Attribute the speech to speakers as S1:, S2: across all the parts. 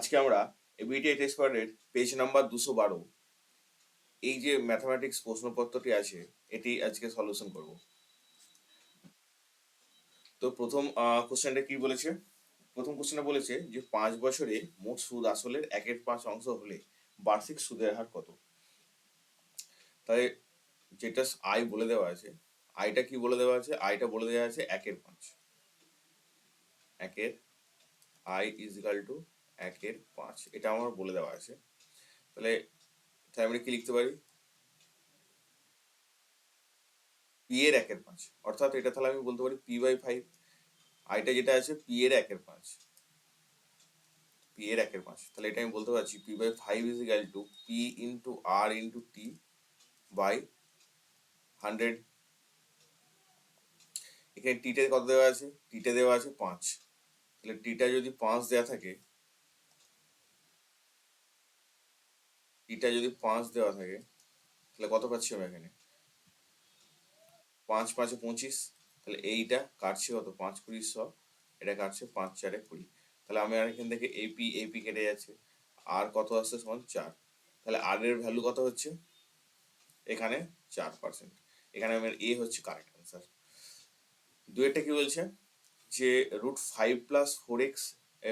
S1: আজকে আমরা ABT test পার্টের পেজ নাম্বার দুশো বারো। এই যে ম্যাথামেটিক্স প্রশ্নপত্রটি আছে, এটি আজকে সলিউশন করব। তো প্রথম কোশ্চেনটা কি বলেছে? প্রথম কোশ্চেনটা বলেছে যে পাঁচ বছরে মোট সুদ আসলের একের পাঁচ অংশ হলে বার্ষিক সুদের হার কত? তাই যেটা আই বলে দেওয়া আছে আইটা কি বলে দেওয়া আছে? আইটা বলে দেওয়া আছে একের পাঁচ। একের আই ইজ টু একের পাঁচ। এটা আমার বলে দেওয়া আছে। তাহলে তাহলে আমরা কি লিখতে পারি? পি এর একের পাঁচ। অর্থাৎ এটা তাহলে আমি বলতে পারি পি বাই ফাইভ আইটা যেটা আছে পি এর একের পাঁচ। পি এর একের পাঁচ। তাহলে এটা আমি বলতে পারছি P by five is equal to P into R into T by hundred এখানে টিতে কত দেওয়া আছে? টিতে দেওয়া আছে পাঁচ। তাহলে টিটা যদি পাঁচ দেওয়া থাকে টিটা যদি পাঁচ দেওয়া থাকে, তাহলে কত পাচ্ছি আমি এখানে? পাঁচ, পাঁচে পঁচিশ, তাহলে এইটা কাটছে কত? পাঁচ কুড়ি শ, এটা কাটছে পাঁচ চারে কুড়ি। তাহলে আমি আর এখান থেকে এপি এপি কেটে যাচ্ছে। আর কত আসছে সমান চার। তাহলে আর এর ভ্যালু কত হচ্ছে? এখানে চার পার্সেন্ট এখানে আমার এ হচ্ছে কারেক্ট অ্যান্সার দুয়েরটা কি বলছে? যে root five plus four x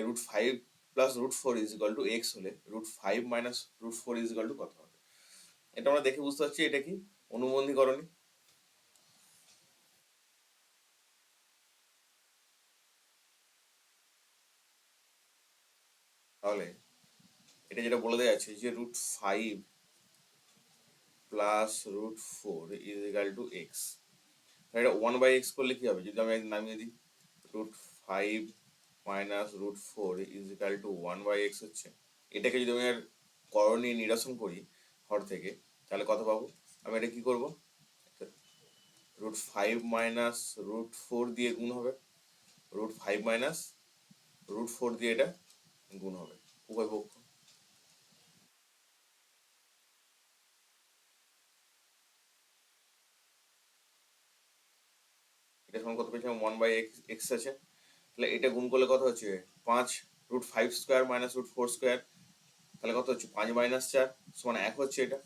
S1: root five plus root four is equal to x হলে root five minus root four is equal to কত হবে? এটা আমরা দেখে বুঝতে পারছি এটা কি? অনুবন্ধীকরণী। তাহলে এটা যেটা বলে দেওয়া আছে যে root five plus root four is equal to x এটা ওয়ান বাই এক্স করলে কি হবে? যদি আমি নামিয়ে দিই root five minus root four is equal to one by x হচ্ছে। এটাকে যদি আমি আর করণীয় নিরসন করি হর থেকে, তাহলে কত পাবো? আমি এটা কি করব? Root five minus root four দিয়ে গুণ হবে। Root five minus root four দিয়ে এটা গুণ হবে। উভয় পক্ষ এটা সমান কত পেয়েছিলাম ওয়ান বাই এক্স এক্স আছে। তাহলে এটা গুণ করলে কত হচ্ছে? পাঁচ root five square minus root four square তাহলে কত হচ্ছে? পাঁচ মাইনাস চার, সমান এক হচ্ছে এটা।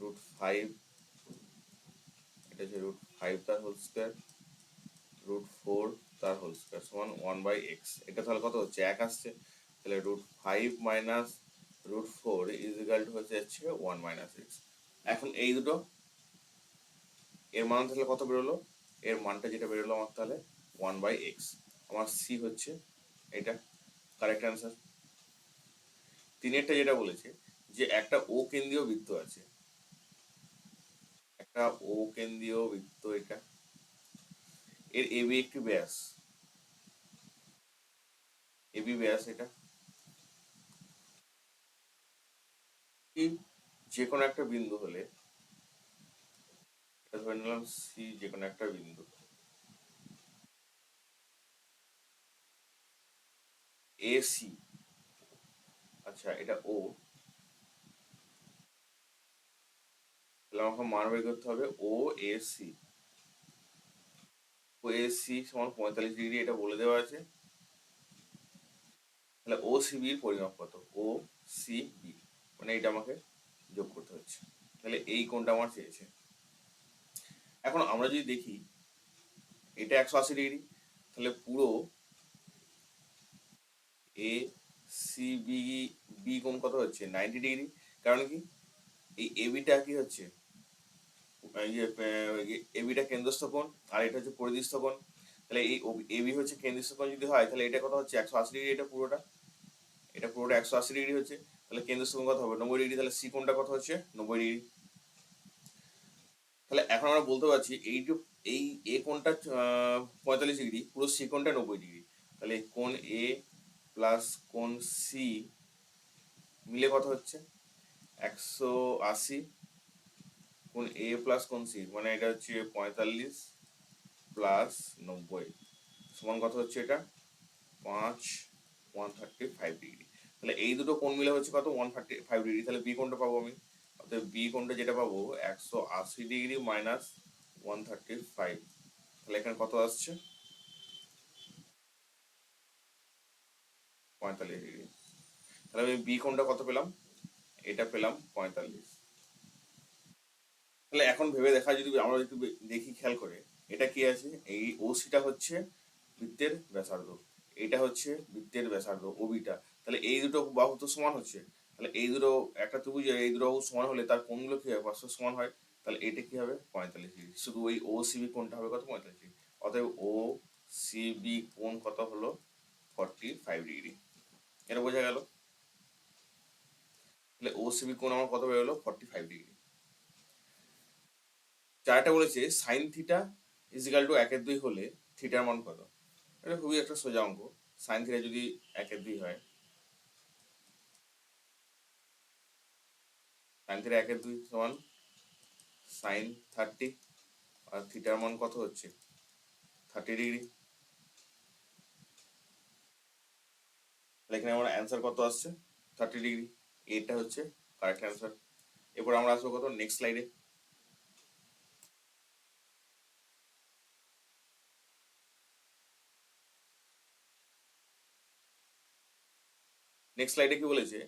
S1: রুট ফাইভ এটা হচ্ছে রুট ফাইভ তার হোল স্কোয়ার রুট ফোর তার হোল স্কোয়ার সমান ওয়ান বাই এক্স এটা তাহলে কত হচ্ছে? এক আসছে। তাহলে root five minus root four is two হচ্ছে যাচ্ছে ওয়ান মাইনাস এক্স এখন এই দুটো, এর মান তাহলে কত বেরোলো? এর মানটা যেটা বেরোলো আমার তাহলে ওয়ান বাই এক্স আমার সি হচ্ছে এটা কারেক্ট অ্যান্সার তিনেরটা যেটা বলেছে যে একটা ও কেন্দ্রীয় বৃত্ত আছে। একটা ও কেন্দ্রীয় বৃত্ত এটা। এর এবি একটি ব্যাস। এবি ব্যাস এটা। যে কোনো একটা বিন্দু হলে ধরে নিলাম সি যে কোনো একটা বিন্দু। এ সি আচ্ছা এটা ও তাহলে আমাকে মান বের করতে হবে ও A C O A C সমান পঁয়তাল্লিশ ডিগ্রি, এটা বলে দেওয়া আছে। তাহলে ও সিবির পরিমাপ কত? ও সি বি মানে এটা আমাকে যোগ করতে হচ্ছে। তাহলে এই কোনটা আমার চেয়েছে। এখন আমরা যদি দেখি, এটা একশো আশি ডিগ্রি, তাহলে পুরো এ সি বি বি কোন কত হচ্ছে? নাইনটি ডিগ্রি কারণ কি? এই এবিটা কি হচ্ছে? এবিটা কেন্দ্রস্থ কোণ, আর এটা হচ্ছে পরিদৃষ্ট কোণ। তাহলে এই এবি হচ্ছে কেন্দ্রস্থ কোণ যদি হয়, তাহলে এটা কত হচ্ছে? একশো আশি ডিগ্রি এটা পুরোটা? এটা পুরোটা একশো আশি ডিগ্রি হচ্ছে। তাহলে কেন্দ্রস্থ কোণ কত হবে? নব্বই ডিগ্রি তাহলে সি কোণটা কত হচ্ছে? নব্বই ডিগ্রি তাহলে এখন আমরা বলতে পারছি, এই যে, এই এ কোণটা পঁয়তাল্লিশ ডিগ্রি পুরো সি কোণটা নব্বই ডিগ্রি তাহলে কোণ এ প্লাস কোণ সি মিলে কত হচ্ছে? একশো আশি কোণ এ প্লাস কোণ সি মানে এটা হচ্ছে পঁয়তাল্লিশ প্লাস নব্বই। সমান কত হচ্ছে এটা? পাঁচ ওয়ান থার্টি ফাইভ ডিগ্রি তাহলে এই দুটো কোণ মিলে হচ্ছে কত? ওয়ান থার্টি ফাইভ ডিগ্রি তাহলে বি কোণটা পাবো আমি? অর্থাৎ বি কোণটা যেটা পাবো, একশো আশি degree minus one thirty five তাহলে এখানে কত আসছে? পঁয়তাল্লিশ ডিগ্রি তাহলে আমি বি কোণটা কত পেলাম? এটা পেলাম পঁয়তাল্লিশ। তাহলে এখন ভেবে দেখা যদি আমরা একটু দেখি, খেয়াল করে, এটা কি আছে? এই ওসিটা হচ্ছে বৃত্তের ব্যাসার্ধ। এটা হচ্ছে বৃত্তের ব্যাসার্ধ ওবিটা তাহলে এই দুটো বাহু তো সমান হচ্ছে। তাহলে এই দুটো, একটা ত্রিভুজের এই দুটো বাহু সমান হলে তার কোণগুলো কি হবে পাঁচশো সমান হয়। তাহলে এটা কি হবে? পঁয়তাল্লিশ ডিগ্রি শুধু ওই ও সিবি কোণটা হবে কত? পঁয়তাল্লিশ ডিগ্রি অতএব ও সিবি কোণ কত হলো? ফর্টি ফাইভ ডিগ্রি এটা বোঝা গেল? তাহলে ও সিবি কোণ আমার কত বেরোলো? ফর্টি ফাইভ ডিগ্রি চারটা বলেছে সাইন থিটা ইজিক্যাল টু একের দুই হলে থিটার মান কত? এটা খুবই একটা সোজা অঙ্ক। সাইন থিটা যদি একের দুই হয় সাইন থিটা একের দুই সমান সাইন থার্টি আর থিটার মান কত হচ্ছে? থার্টি ডিগ্রি এখানে আমার অ্যান্সার কত আসছে? থার্টি ডিগ্রি এটা হচ্ছে কারেক্ট অ্যান্সার এরপর আমরা আসব কত? নেক্সট স্লাইডে নেক্সট স্লাইডে কি বলেছে?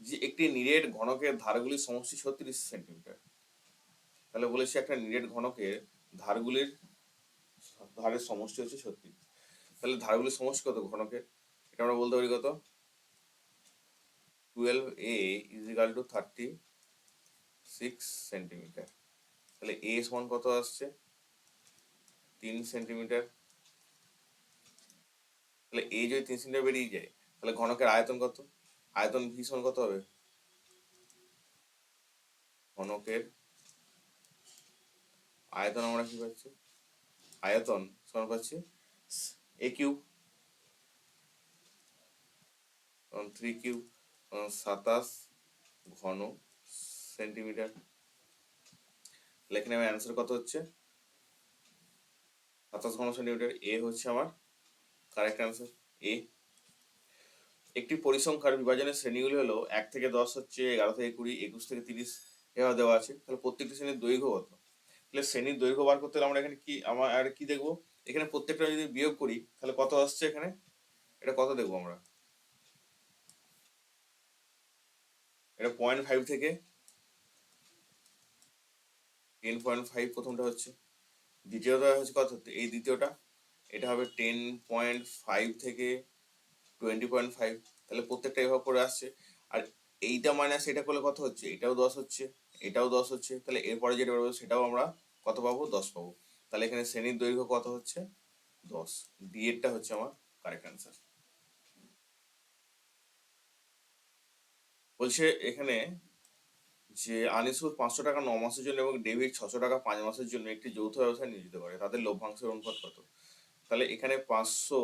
S1: যে একটি নিরেট ঘনকের ধারগুলির সমষ্টি ছত্রিশ সেন্টিমিটার তাহলে বলেছে একটা নিরেট ঘনকের ধারগুলির, ধারের সমষ্টি হচ্ছে ছত্রিশ। তাহলে ধারগুলির সমষ্টি কত ঘনকের? এটা আমরা বলতে পারি কত? Twelve A equal to thirty six centimetre তাহলে এ সমান কত আসছে? তিন সেন্টিমিটার তাহলে এ যদি তিন সেন্টিমিটার বেরিয়ে যায়, তাহলে ঘনকের আয়তন কত? আয়তন ভীষণ কত হবে? ঘনকের আয়তন আমরা কি পাচ্ছি? আয়তন সমান পাচ্ছি? এ কিউব থ্রি কিউব সাতাশ ঘন সেন্টিমিটার। এখানে আমার অ্যান্সার কত হচ্ছে? সাতাশ ঘন সেন্টিমিটার এ হচ্ছে আমার। কারেক্ট অ্যান্সার এ একটি পরিসংখ্যার বিভাজনের শ্রেণীগুলি হলো এক থেকে দশ হচ্ছে এগারো থেকে কুড়ি, একুশ থেকে তিরিশ, এভাবে দেওয়া আছে। তাহলে প্রত্যেকটি শ্রেণির দৈর্ঘ্য কত? তাহলে শ্রেণির দৈর্ঘ্য বার করতে হলে আমরা এখানে কি, আমার আর কি দেখব? এখানে প্রত্যেকটা যদি বিয়োগ করি, তাহলে কত আসছে এখানে? এটা কত দেখব আমরা? এটা পয়েন্ট ফাইভ থেকে টেন পয়েন্ট ফাইভ প্রথমটা হচ্ছে। দ্বিতীয়টা হচ্ছে কত? এই দ্বিতীয়টা। এটা হবে টেন পয়েন্ট ফাইভ থেকে টোয়েন্টি পয়েন্ট ফাইভ তাহলে প্রত্যেকটা এভাবে করে আসছে। আর এইটা মাইনাস এটা করলে কত হচ্ছে? এটাও দশ হচ্ছে। এটাও দশ হচ্ছে। তাহলে এরপরে যেটা পাবো, সেটাও আমরা কত পাবো? দশ পাবো। তাহলে এখানে শ্রেণির দৈর্ঘ্য কত হচ্ছে? দশ। ডি এরটা হচ্ছে আমার কারেক্ট অ্যান্সার বলছে এখানে যে আনিসুর পাঁচশো টাকা ন মাসের জন্য এবং ডেভিড ছশো টাকা পাঁচ মাসের জন্য একটি যৌথ ব্যবসায় নিয়োজিত করে। তাদের লভ্যাংশের অনুপাত কত? তাহলে এখানে পাঁচশো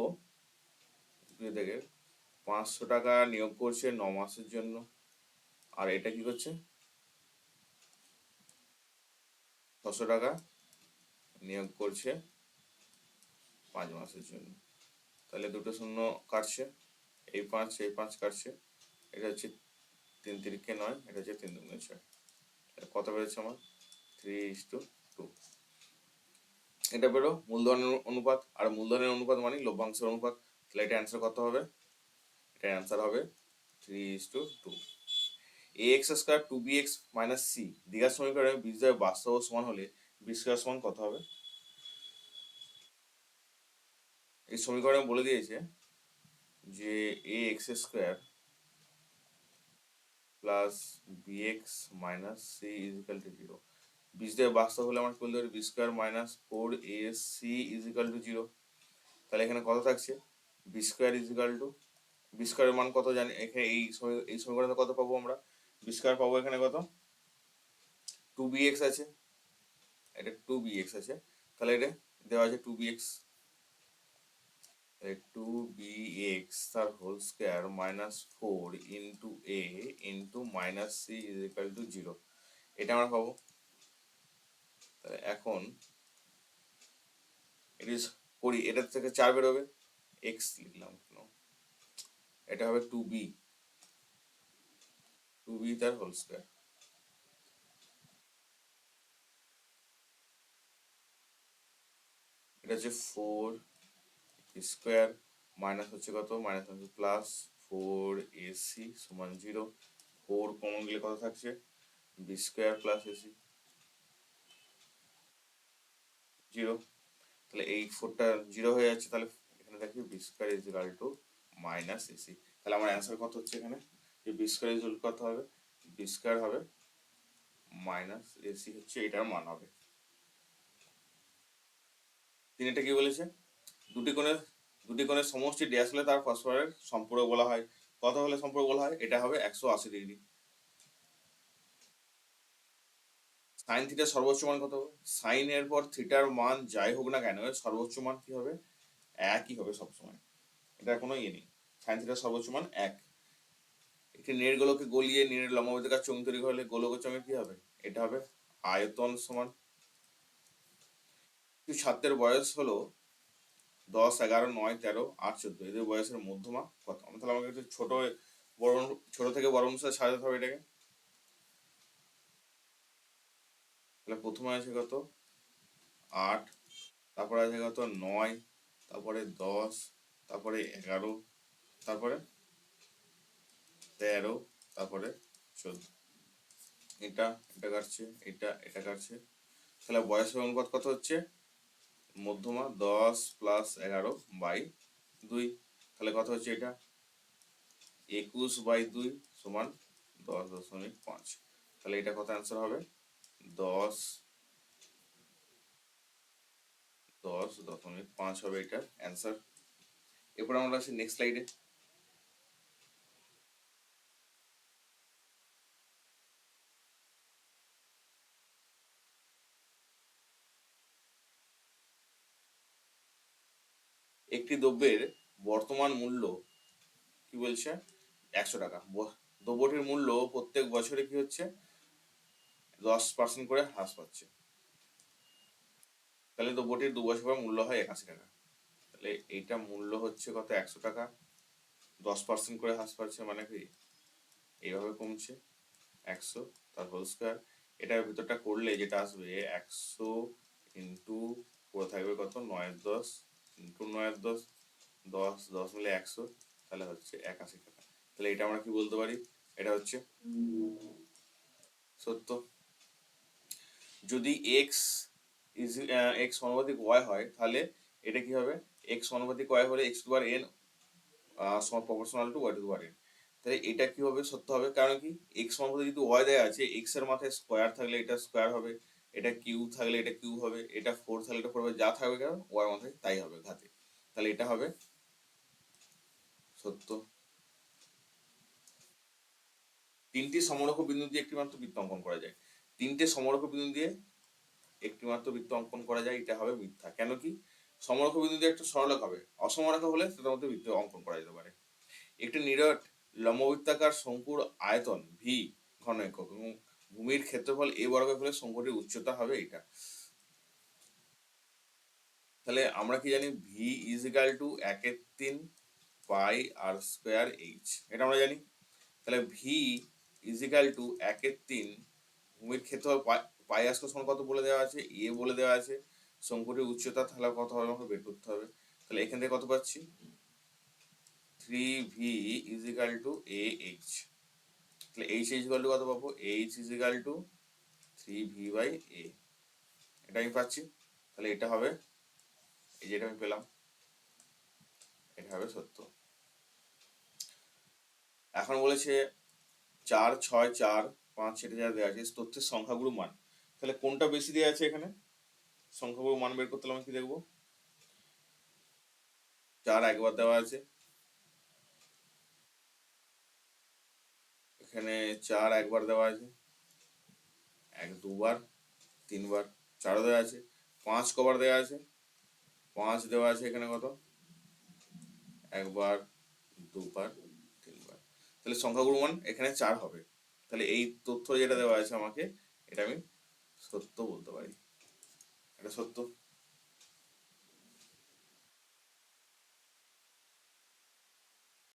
S1: দেখে, পাঁচশো টাকা নিয়োগ করছে ন মাসের জন্য। আর এটা কি করছে? ছশো টাকা নিয়োগ করছে পাঁচ মাসের জন্য। তাহলে দুটো শূন্য কাটছে। এই পাঁচ এই পাঁচ কাটছে। এটা হচ্ছে তিন তিরিকে নয়, এটা হচ্ছে তিন দুগুণে ছয়। কত বেরোচ্ছে আমার? Three is to two. এটা বেরো, মূলধনের অনুপাত। আর মূলধনের অনুপাত মানে লভ্যাংশের অনুপাত। তাহলে এটা অ্যান্সার কত হবে? এটা অ্যান্সার হবে three is to two. A X square two B X minus C দীঘার সমীকরণে বীজদ্বয় বাস্তব সমান হলে বি স্কোয়ার সমান কত হবে? এই সমীকরণে বলে দিয়েছে যে A X square plus B X minus C is equal to zero বীজদ্বয় বাস্তব হলে আমার বলতে পারি? B square minus four A C is equal to zero তাহলে এখানে কত থাকছে? B square is equal to B স্কোয়ারের মান কত জানি এখানে এই এই সমীকরণে কত পাবো আমরা? বি স্কোয়ার পাবো এখানে কত? টু বি এক্স আছে। এটা টু বি এক্স আছে। তাহলে এটা দেওয়া আছে two B X two B X তার whole square minus four into A into minus C is equal to zero এটা আমরা পাবো। তাহলে এখন এটি করি এটার থেকে চার বেরোবে। এক্স লিখলাম এটা হবে টু বি টু বি তার হোল স্কোয়ার এটা হচ্ছে ফোর স্কোয়ার মাইনাস হচ্ছে কত? মাইনাস হচ্ছে প্লাস ফোর এসি সমান জিরো। ফোর কমন গেলে কত থাকছে? B square plus AC. Zero. তাহলে এই ফোরটা জিরো হয়ে যাচ্ছে, তাহলে এখানে দেখি B square is equal to minus AC. তাহলে আমার অ্যান্সার কত হচ্ছে এখানে? যে বি স্কোয়ার ইজ কত হবে? বি স্কোয়ার হবে মাইনাস এসি হচ্ছে এটার মান হবে। তিনি এটা কি বলেছে? দুটি কোণের দুটি কোণের সমষ্টি ড্যাশ হলে তার ফসফরাসের সম্পর্ক বলা হয়। কত হলে সম্পর্ক বলা হয়? এটা হবে একশো আশি ডিগ্রি। সাইন থিটার সর্বোচ্চ মান কত হবে? সাইন এর পর থিটার মান যাই হোক না কেন সর্বোচ্চ মান কি হবে? একই হবে সবসময়। এটা কোনো ইয়ে নেই। সাইন থিটার সর্বোচ্চ মান এক। একটি নের গোলকে গলিয়ে নের লম্ববৃত্তাকার চোঙ তৈরি করলে গোলক চোঙে কি হবে? এটা হবে আয়তন সমান। ছাত্রের বয়স হলো দশ, এগারো, নয়, তেরো, আট, চোদ্দ। এদের বয়সের মধ্যমা কত? তাহলে আমাকে একটু ছোট বড়, ছোট থেকে বড় অনুসারে সাজাতে হবে এটাকে। তাহলে প্রথমে আছে কত? আট, তারপরে আছে কত? নয়, তারপরে দশ, তারপরে এগারো, তারপরে তেরো, তারপরে চোদ্দ। এটা এটা কাটছে, এটা এটা কাটছে। তাহলে বয়সের অনুপাত কত হচ্ছে? মধ্যমা দশ প্লাস এগারো বাই দুই। তাহলে কত হচ্ছে এটা? একুশ বাই দুই সমান দশ দশমিক পাঁচ। তাহলে এটা কত অ্যান্সার হবে? দশ দশ দশমিক পাঁচ হবে এটার অ্যান্সার এরপর আমরা আসি নেক্সট স্লাইডে একটি দ্রব্যের বর্তমান মূল্য কি বলছে? একশো টাকা। দ্রব্যটির মূল্য প্রত্যেক বছরে কি হচ্ছে? দশ পার্সেন্ট করে হ্রাস পাচ্ছে। তাহলে দ্রব্যটির দু বছর পর মূল্য হয় একাশি টাকা। তাহলে এইটা মূল্য হচ্ছে কত? একশো টাকা। দশ পার্সেন্ট করে হ্রাস পাচ্ছে মানে কি? এইভাবে কমছে। একশো তার হোল স্কোয়ার এটার ভিতরটা করলে যেটা আসবে, একশো ইন্টু করে থাকবে কত? নয় দশ নয়ের দশ দশ দশ মিলে একশো, তাহলে হচ্ছে একাশি টাকা। তাহলে এটা আমরা কি বলতে পারি? এটা হচ্ছে সত্য। যদি এক্স ইজ এক্স ওয়াই হয়, তাহলে এটা কি হবে? এক্স সমানুপাতিক ওয়াই হলে x to bar N proportional to Y to N তাহলে এটা কি হবে? সত্য হবে। কারণ কি? এক্স সমানুপাতিক যদি ওয়াই দেওয়া আছে এক্সের মাথায় স্কোয়ার থাকলে এটা স্কোয়ার হবে। এটা কিউ থাকলে এটা কিউ হবে, এটা ফোর থাকলে এটা ফোর হবে, যা থাকবে কেন? ওয়াই মাথায় তাই হবে ঘাতে। তাহলে এটা হবে সত্য। তিনটি সমরক বিন্দু দিয়ে একটি মাত্র বৃত্ত অঙ্কন করা যায়। তিনটে সমরক বিন্দু দিয়ে একটি মাত্র বৃত্ত অঙ্কন করা যায়, এটা হবে মিথ্যা। কেন কি? সমরক বিন্দু দিয়ে একটা সরলক হবে। অসমরেখা হলে সেটার মধ্যে বৃত্ত অঙ্কন করা যেতে পারে। একটি নিরট লম্ববৃত্তাকার শঙ্কুর আয়তন ভি ঘন একক এবং ভূমির ক্ষেত্রফল এ বর্গ হলে শঙ্কুটির উচ্চতা হবে এটা। তাহলে আমরা কি জানি? ভি ইজ ইকাল টু একের তিন পাই আর স্কোয়ার এইচ এটা আমরা জানি। তাহলে ভি ইজ ইকাল টু একের তিন ভূমির ক্ষেত্রফল পাই আর স্কোয়ার কত বলে দেওয়া আছে? এ বলে দেওয়া আছে। শঙ্কুটির উচ্চতা তাহলে কত হবে? আমাকে বের করতে হবে। তাহলে এখান থেকে কত পাচ্ছি? Three V is equal to A H তাহলে এইচ ইজ ইকাল টু কত পাবো? H is equal to three V by A এটা আমি পাচ্ছি। তাহলে এটা হবে, এই যেটা আমি পেলাম। এটা হবে সত্য। এখন বলেছে চার, ছয়, চার, পাঁচ, সেটা যা দেওয়া আছে তথ্যের সংখ্যাগুলো মান। তাহলে কোনটা বেশি দেওয়া আছে এখানে? সংখ্যাগুলো মান বের করতে আমি কি দেখব? চার একবার দেওয়া আছে। এখানে চার একবার দেওয়া আছে। এক, দুবার, তিনবার, চারও দেওয়া আছে। পাঁচ কবার দেওয়া আছে। পাঁচ দেওয়া আছে এখানে কত? একবার, দুবার, তিনবার। তাহলে সংখ্যাগুলো মান এখানে চার হবে। তাহলে এই তথ্য যেটা দেওয়া আছে আমাকে, এটা আমি সত্য বলতে পারি। এটা সত্য?